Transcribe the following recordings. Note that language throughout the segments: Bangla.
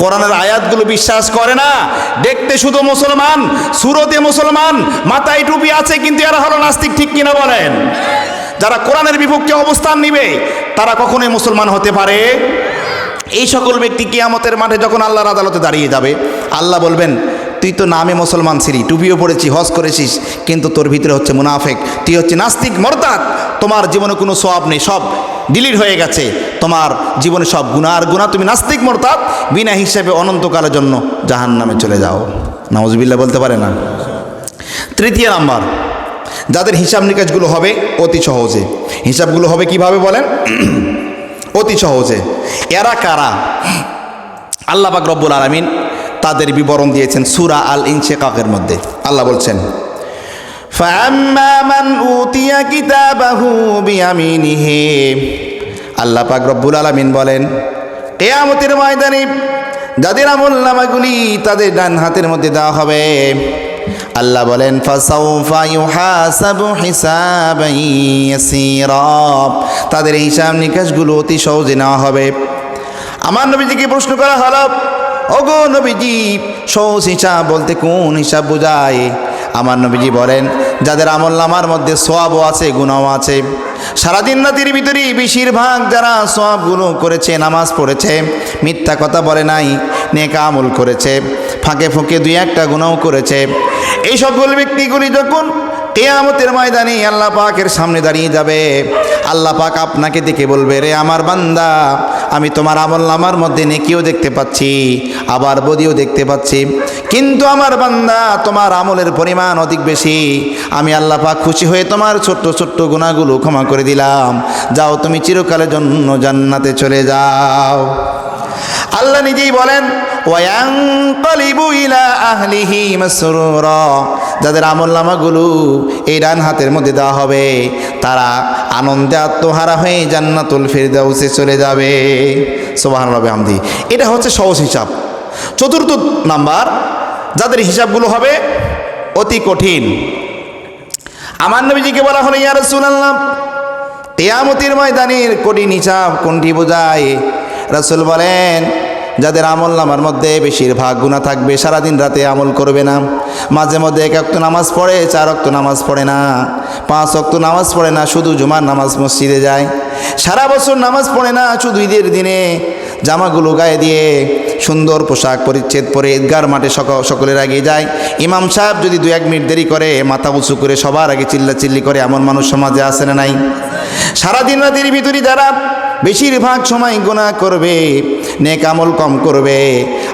কোরআনের আয়াতগুলো বিশ্বাস করে না। দেখতে শুধু মুসলমান, সুরতে মুসলমান, মাথায় টুপি আছে, কিন্তু এরা হলো নাস্তিক, ঠিক কিনা বলেন? যারা কোরআনের বিপক্ষে অবস্থান নিবে, তারা কখনোই মুসলমান হতে পারে। এই সকল ব্যক্তি কিয়ামতের মাঠে যখন আল্লাহর আদালতে দাঁড়িয়ে যাবে, আল্লাহ বলবেন তুই তো নামে মুসলমান ছিলি টুপিও পড়েছি, হজ করেছিস, কিন্তু তোর ভিতরে হচ্ছে মুনাফেক। তুই হচ্ছে নাস্তিক মরতাদ তোমার জীবনে কোনো সব নেই, সব ডিলিট হয়ে গেছে। তোমার জীবনে সব গুণা আর গুণা তুমি নাস্তিক মরতাদ বিনা হিসেবে অনন্তকালের জন্য জাহান নামে চলে যাও। নওয়াজবিল্লা বলতে পারে না? তৃতীয় নাম্বার, যাদের হিসাব নিকাশগুলো হবে অতি সহজে। হিসাবগুলো হবে কীভাবে বলেন? অতি সহজে। এরা কারা? আল্লাহ পাক রব্বুল আলমিন তাদের বিবরণ দিয়েছেন সুরা আল ইনশেকাকের মধ্যে আল্লাহ বলছেন فَأَمَّا مَنْ أُوتِيَ كِتَابَهُ بِيَمِينِهِ আল্লাহ পাক রব্বুল আলমিন বলেন কেয়ামতের ময়দানে যাদের আমল নামাগুলি তাদের ডান হাতের মধ্যে দেওয়া হবে আল্লাহ বলেন ফাসাউফা ইউহাসাবু হিসাবান ইয়াসীরা তাদের হিসাব নিকাশগুলো অতি সহজে নেওয়া হবে আমার নবীজিকে প্রশ্ন করা হলো ওগো নবীজি, সহজ হিসাব বলতে কোন হিসাব বোঝায়? আমার নবীজি বলেন, যাদের আমল নামার মধ্যে সোয়াবও আছে গুণাও আছে। সারাদিন রাতির ভিতরে বেশিরভাগ যারা সোয়াবগুলো করেছে, নামাজ পড়েছে, মিথ্যা কথা বলে নাই, নেকা আমল করেছে, ফাঁকে ফুঁকে দুই একটা গুণাও করেছে। এই সকল ব্যক্তিগুলি যখন কেয়ামতের ময়দানে আল্লাহ পাকের সামনে দাঁড়িয়ে যাবে। আল্লাহ পাক আপনাকে দেখে বলবে, রে আমার বান্দা, আমি তোমার আমল নামার মধ্যে নেকিও দেখতে পাচ্ছি, আবার বদিও দেখতে পাচ্ছি। কিন্তু আমার বান্দা, তোমার আমলের পরিমাণ অধিক বেশি। আমি আল্লাহ পাক খুশি হয়ে তোমার ছোট্ট ছোট্ট গুণাগুলো ক্ষমা করে দিলাম। যাও তুমি চিরকালের জন্য জান্নাতে চলে যাও। আল্লাহ নিজেই বলেন ওয়াংকলিবু ইলা আহলিহি মাসরুরা। যাদের আমল নামাগুলো এই ডান হাতের মধ্যে দেওয়া হবে, তারা আনন্দে আত্মহারা হয়ে জান্নাতুল ফেরদাউসে চলে যাবে। সুবহানাল্লাহ বিহামদি। এটা হচ্ছে সহজ হিসাব। চতুর্থ নাম্বার, যাদের হিসাবগুলো হবে অতি কঠিন। আমার নবীজিকে বলা হলো, ইয়া রাসূলুল্লাহ, কেয়ামতির ময়দানের কঠিন হিসাব কোনটি বোঝায়? রাসূল বলেন যাদের আমল নামার মধ্যে বেশিরভাগ গুণা থাকবে, সারাদিন রাতে আমল করবে না। মাঝে মধ্যে এক অক্ত নামাজ পড়ে, চার অক্ত নামাজ পড়ে না। পাঁচ অক্ত নামাজ পড়ে না, শুধু জুমার নামাজ মসজিদে যায়। সারা বছর নামাজ পড়ে না, শুধু ঈদের দিনে জামাগুলো গায়ে দিয়ে সুন্দর পোশাক পরিচ্ছেদ পরে ঈদগার মাঠে সক- সকলের আগে যায়। ইমাম সাহেব যদি দু এক মিনিট দেরি করে, মাথা উঁচু করে সবার আগে চিল্লা চিল্লি করে, এমন মানুষ সমাজে আসে না নাই। সারাদিন রাতের ভিতরে যারা বেশিরভাগ সময় গুণা করবে নেক আমল কম করবে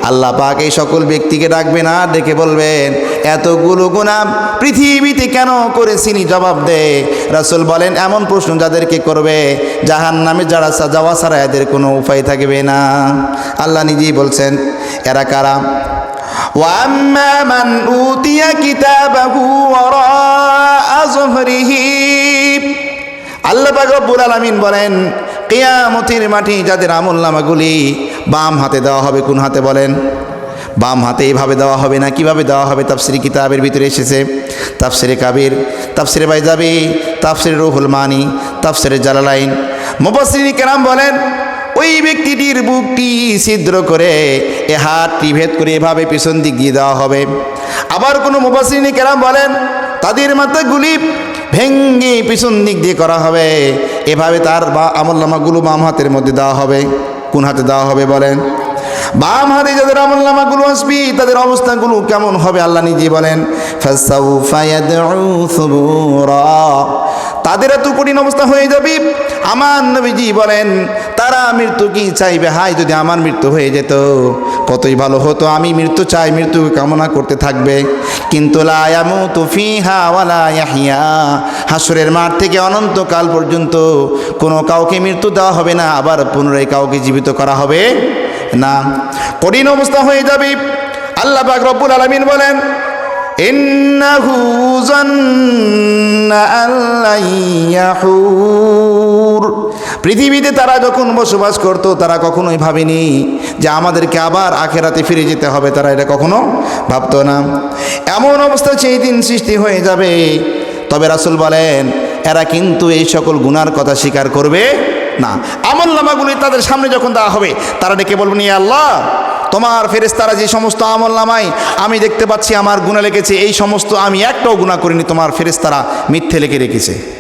আল্লাহ পাক এই সকল ব্যক্তিকে ডাকবে না ডেকে বলবেন এতগুলো গুণা পৃথিবীতে কেন করেছিনি জবাব দে রাসূল বলেন এমন প্রশ্ন যাদেরকে করবে জাহান নামে যারা সা- যাওয়া ছাড়া এদের কোনো উপায় থাকবে না আল্লাহ নিজেই বলছেন এরা কারা وأما من أوتي كتابه وراء ظهره আল্লাহ পাক রব্বুল আলামিন বলেন কিয়ামতের মাঠে যাদের আমল নামাগুলি বাম হাতে দেওয়া হবে, কোন হাতে বলেন? বাম হাতে এইভাবে দেওয়া হবে না, কীভাবে দেওয়া হবে? তাফসিরি কিতাবের ভিতরে এসেছে, তাফসিরে কাবির, তাফসিরে বাইজাবি, তাফসিরে রুহুল মানি, তাফসিরে জালালাইন। মুবাসসিরিন কেরাম বলেন, ওই ব্যক্তিটির বুকটি ছিদ্র করে, এ হাতটি ভেদ করে এভাবে পিছন দিক দিয়ে দেওয়া হবে। আবার কোনো মুবাসিনী কেরাম বলেন, তাদের মাথাগুলি ভেঙ্গে পিছন দিক দিয়ে করা হবে। এভাবে তার বা আমলনামাগুলো বাম হাতের মধ্যে দেওয়া হবে। কোন হাতে দেওয়া হবে বলেন? বাম হাতে যাদের আমলনামাগুলো আসবি, তাদের অবস্থাগুলো কেমন হবে আল্লাহ নিজে বলেন তাদের এত কঠিন অবস্থা হয়ে যাবে? আমার নবীজি বলেন, তারা মৃত্যু কি চাইবে? হাই যদি আমার মৃত্যু হয়ে যেত, কতই ভালো হতো। আমি মৃত্যু চাই, মৃত্যু কামনা করতে থাকবে। কিন্তু লায়ামু ওয়ালা ইয়াহিয়া হাসুরের মাঠ থেকে অনন্তকাল পর্যন্ত কোনো কাউকে মৃত্যু দেওয়া হবে না, আবার পুনরায় কাউকে জীবিত করা হবে না। কঠিন অবস্থা হয়ে যাবে। আল্লাহ পাক রব্বুল আলামিন বলেন ইন্নাহু জান্না আল্লাই ইয়াহুর। পৃথিবীতে তারা যখন বসবাস করত, তারা কখনোই ভাবেনি যে আমাদেরকে আবার আখেরাতে ফিরে যেতে হবে। তারা এটা কখনো ভাবতো না। এমন অবস্থা সেই দিন সৃষ্টি হয়ে যাবে। তবে রাসুল বলেন, এরা কিন্তু এই সকল গুনার কথা স্বীকার করবে না। আমল নামাগুলি তাদের সামনে যখন দেওয়া হবে, তারা ডেকে বলবেন, ইয়া আল্লাহ তোমার ফেরেস্তারা যে সমস্ত আমল নামাই আমি দেখতে পাচ্ছি আমার গুণা লেগেছে, এই সমস্ত আমি একটাও গুণা করিনি, তোমার ফেরেস্তারা মিথ্যে লেগে রেখেছে।